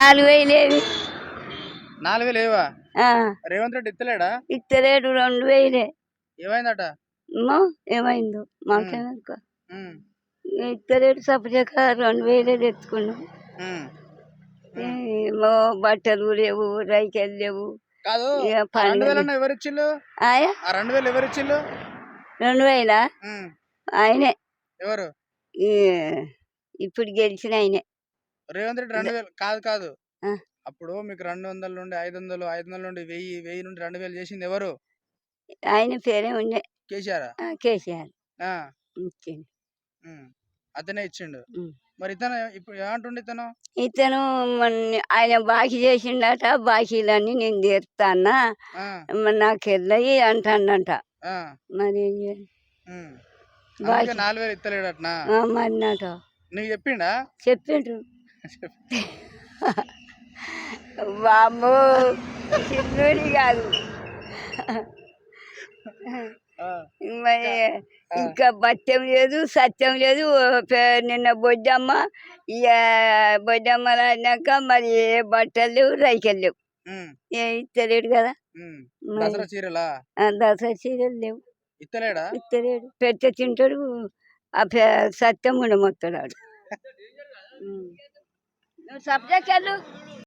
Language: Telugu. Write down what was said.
నాలుగు నాలుగు వేలు ఏవా ఆ, రేవంత్ రెడ్డి ఇస్తలేడా ఇస్తలేడు రెండు వేలే ఏమైందట ఏమైందో? మాకేమనుకో ఇస్తలేడు సపరేక రెండు వేలే తెచ్చుకున్నాం. ఏమో బట్టలు లేవు రైకెలు లేవు. కాదు రెండు వేలు రెండు వేలు రెండు వేల ఆయనే. ఎవరు? ఇప్పుడు గెలిచిన ఆయనే. రేవంత్ రెడ్డి రెండు వేలు కాదు కాదు. అప్పుడు మీకు రెండు వందల నుండి ఐదు వందలు ఐదు వందల నుండి వెయ్యి వెయ్యి నుండి రెండు వేలు చేసింది ఎవరు? ఆయన పేరే ఉండే కేసీఆర్? ఆ, కేసీఆర్. అతనే ఇచ్చిండు. మరి ఇతను ఇప్పుడు ఏమంటుండే ఇతను? ఇతను ఆయన బాకీ చేసిండట బాకీలన్నీ నేను తీరుతానా నాకు వెళ్ళయి అంటాడంట. మరి నాలుగు వేలు ఇస్తలేడటనా ఆ, మరి నాట నీకు చెప్పిండా? చెప్పిండ్రు. బాబు చిన్నూరి కాదు. మరి ఇంకా బత్యం లేదు సత్యం లేదు. నిన్న బొడ్డమ్మ ఇక బొడ్డమ్మ రాడినాక మరి ఏ బట్టలు లేవు రైకెలు లేవు. ఇస్తలేడు కదా. దసరా చీరలా? దసరా చీరలు లేవు. ఇస్తలేడా ఇస్తలేడు పెడితే తింటాడు ఆ పె- సత్యం ఉండమొత్తాడు ఆడు. నువ్వు సబ్జెక్ట్ వెళ్ళు